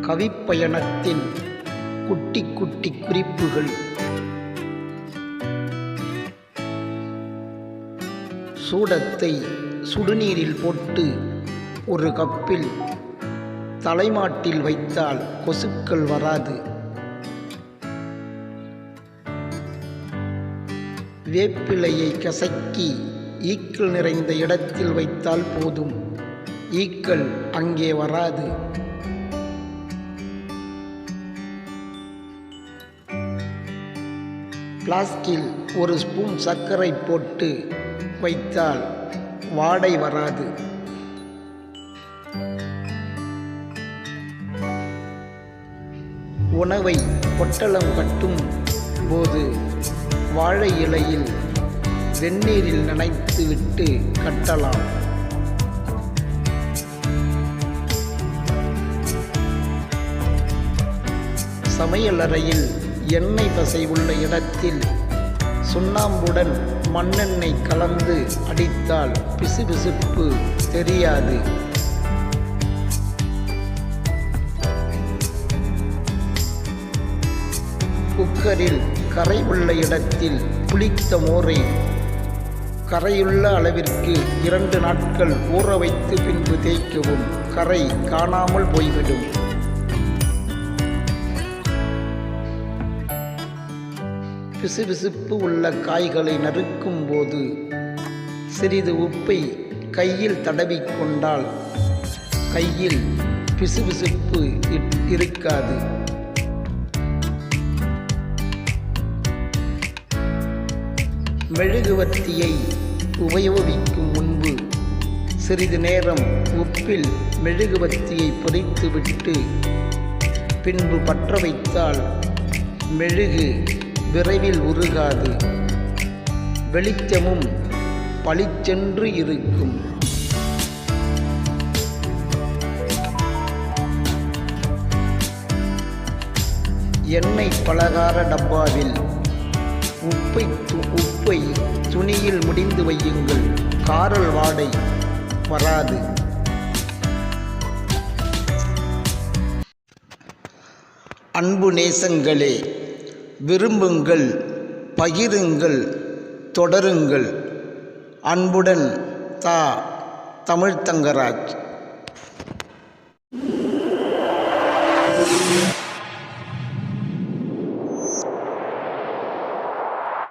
கவிப்பயணத்தின் குட்டி குட்டி குறிப்புகள். சூடத்தை சுடுநீரில் போட்டு ஒரு கப்பில் தலைமாட்டில் வைத்தால் கொசுக்கள் வராது. வேப்பிலையை கசக்கி ஈக்கள் நிறைந்த இடத்தில் வைத்தால் போதும். ஈக்கள் அங்கே வராது. பிளாஸ்கில் ஒரு ஸ்பூன் சர்க்கரை போட்டு வைத்தால் வாடை வராது. உணவை பொட்டலம் கட்டும் போது வாழை இலையில் வெந்நீரில் நனைத்து விட்டு கட்டலாம். சமையலறையில் எண்ணெய் பசை உள்ள இடத்தில் சுண்ணாம்புடன் மண்ணெண்ணெய் கலந்து அடித்தால் பிசுபிசுப்பு தெரியாது. குக்கரில் கரை உள்ள இடத்தில் புளித்த மோரை கரையுள்ள அளவிற்கு இரண்டு நாட்கள் ஊற வைத்து பின்பு தேய்க்கவும். கரை காணாமல் போய்விடும். பிசுபிசுப்பு உள்ள காய்களை நறுக்கும் போது சிறிது உப்பை கையில் தடவிக்கொண்டால் கையில் பிசுபிசுப்பு இருக்காது. மெழுகுவர்த்தியை உபயோகிக்கும் முன்பு சிறிது நேரம் உப்பில் மெழுகுவர்த்தியை பொரித்துவிட்டு பின்பு பற்ற வைத்தால் மெழுகு விரைவில் உருகாது. வெளிச்சமும் பளிச்சென்று இருக்கும். எண்ணெய் பலகார டப்பாவில் உப்பை உப்பை துணியில் முடிந்து வையுங்கள். காரல் வாடை வராது. அன்பு நேசங்களே விரும்புங்கள் பகிருங்கள் தொடருங்கள். அன்புடன் தா தமிழ்த்தங்கராஜ்